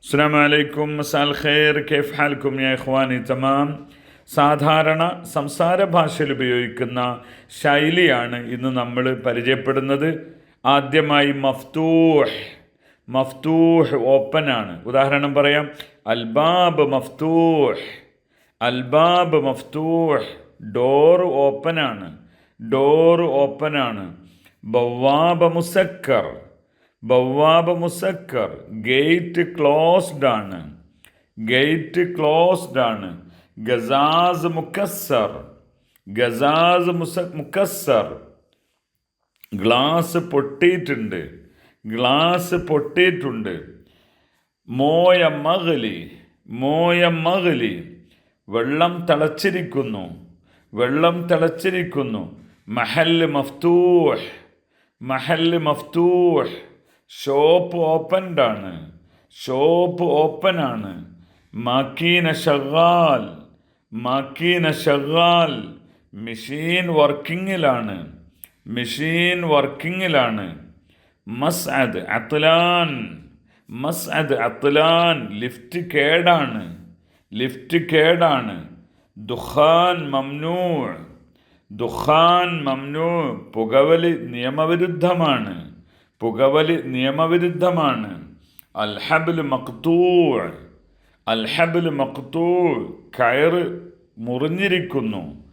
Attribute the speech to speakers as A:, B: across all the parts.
A: അസ്സാം വലൈക്കും മസാൽ ഖൈർ കെഫ് ഹാൽക്കും യാ ഇഖ്വാനി തമാം. സാധാരണ സംസാര ഭാഷയിൽ ഉപയോഗിക്കുന്ന ശൈലിയാണ് ഇന്ന് നമ്മൾ പരിചയപ്പെടുന്നത്. ആദ്യമായി മഫ്തൂഹ്. മഫ്തൂഹ് ഓപ്പൺ ആണ്. ഉദാഹരണം പറയാം. അൽബാബ് മഫ്തൂഹ്. അൽബാബ് മഫ്തൂഹ്. ഡോർ ഓപ്പൺ ആണ്. ഡോർ ഓപ്പൺ ആണ്. ബവാബ മുസക്കർ. ബവാബ മുസക്കർ. ഗേറ്റ് ക്ലോസ്ഡ് ആണ്. ഗേറ്റ് ക്ലോസ്ഡ് ആണ്. ഗസാസ് മുക്കസ്സർ ഗസാസ് മുസ മുക്കസ്സർ ഗ്ലാസ് പൊട്ടിയിട്ടുണ്ട്. ഗ്ലാസ് പൊട്ടിയിട്ടുണ്ട്. മോയ മകലി മോയ മകലി വെള്ളം തിളച്ചിരിക്കുന്നു. വെള്ളം തിളച്ചിരിക്കുന്നു. മഹൽ മഫ്തൂഹ്. മഹൽ മഫ്തൂഹ്. ഷോപ്പ് ഓപ്പൺഡ് ആണ് ഷോപ്പ് ഓപ്പൺ ആണ് മക്കീന ഷഗാൽ മക്കീന ഷഗാൽ. മെഷീൻ വർക്കിങ്ങിലാണ്. മെഷീൻ വർക്കിങ്ങിലാണ്. മസ്അദ് അത്ലാൻ മസ്അദ് അത്ലാൻ ലിഫ്റ്റ് കേടാണ്. ലിഫ്റ്റ് കേടാണ്. ദുഖാൻ മംനൂ ദുഖാൻ മംനൂ പുകവലി നിയമവിരുദ്ധമാണ്. പുകവലി നിയമവിരുദ്ധമാണ്. അൽഹബിൽ മക്തൂ അൽഹബിൽ മക്തൂ കയറ് മുറിഞ്ഞിരിക്കുന്നു.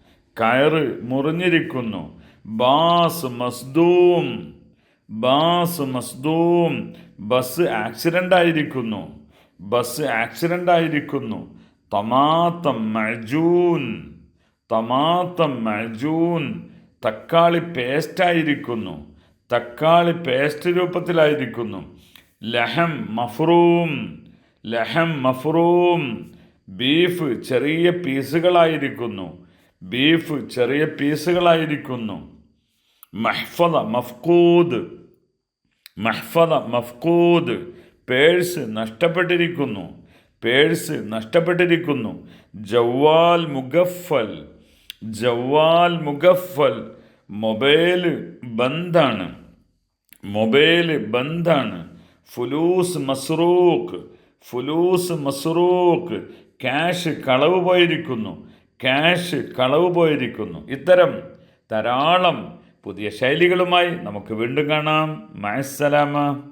A: കയറ് മുറിഞ്ഞിരിക്കുന്നു. ബാസ് മസ്ദൂം. ബാസ് മസ്ദൂം. ബസ് ആക്സിഡന്റ് ആയിരിക്കുന്നു ബസ് ആക്സിഡന്റ് ആയിരിക്കുന്നു തമാത്തം മജൂൻ തമാത്തം മജൂൻ തക്കാളി പേസ്റ്റായിരിക്കുന്നു. തക്കാളി പേസ്റ്റ് രൂപത്തിലായിരിക്കുന്നു. ലഹം മഫ്റൂം ലഹം മഫ്റൂം. ബീഫ് ചെറിയ പീസുകളായിരിക്കുന്നു. ബീഫ് ചെറിയ പീസുകളായിരിക്കുന്നു. മഹ്ഫദ മഫ്കൂദ് മഹ്ഫദ മഫ്കൂദ് പേഴ്സ് നഷ്ടപ്പെട്ടിരിക്കുന്നു. പേഴ്സ് നഷ്ടപ്പെട്ടിരിക്കുന്നു. ജവാൽ മുഗഫൽ ജവാൽ മുഗഫൽ. മൊബൈൽ ബന്ധാണ്. മൊബൈൽ ബന്ധാണ്. ഫുലൂസ് മസ്റൂഖ് ഫുലൂസ് മസ്റൂഖ്. ക്യാഷ് കളവ് പോയിരിക്കുന്നു. ക്യാഷ് കളവ് പോയിരിക്കുന്നു. ഇത്തരം ധാരാളം പുതിയ ശൈലികളുമായി നമുക്ക് വീണ്ടും കാണാം. മയസലാമ